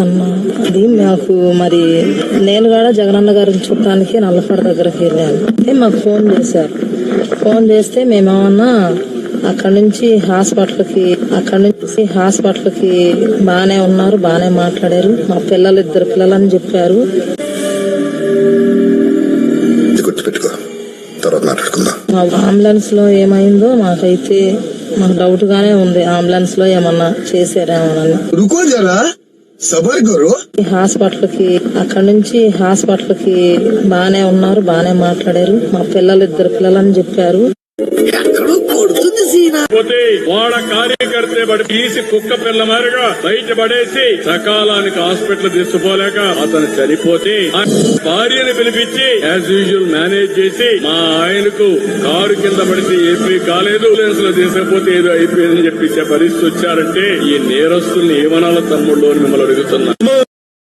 అన్న అది మాకు మరి నేను కూడా జగనన్న గారిని చుట్టానికి నల్లపడ దగ్గరికి వెళ్ళాను. అయితే మాకు ఫోన్ చేశారు. ఫోన్ చేస్తే మేమేమన్నా అక్కడ నుంచి హాస్పిటల్కి అక్కడ నుంచి హాస్పిటల్కి బాగానే ఉన్నారు బాగానే మాట్లాడారు. మా పిల్లలు ఇద్దరు పిల్లలని చెప్పారు. మా అంబులెన్స్లో ఏమైందో మాకైతే మాకు డౌట్ గానే ఉంది. అంబులెన్స్లో ఏమన్నా చేశారేమోనని. సబర్ గురు. హాస్పిటల్కి అక్కడ నుంచి హాస్పిటల్కి బానే ఉన్నారు బానే మాట్లాడారు. మా పిల్లలు ఇద్దరు పిల్లలని చెప్పారు. పోతే వాడ కార్యకర్తే బడి తీసి కుక్క పిల్ల మారిగా బయట పడేసి సకాలానికి హాస్పిటల్ తీసుకుపోలేక అతను చనిపోతే భార్యను పిలిపించి యాజ్ యూజువల్ మేనేజ్ చేసి మా ఆయనకు కారు కింద పడితే ఏపీ కాలేదు. అంబులెన్స్లో తీసుకపోతే ఏదో అయిపోయిందని చెప్పి పరిస్థితి వచ్చారంటే ఈ నేరస్తుల్ని ఏమనాల తమ్ముళ్ళు మిమ్మల్ని అడుగుతున్నా.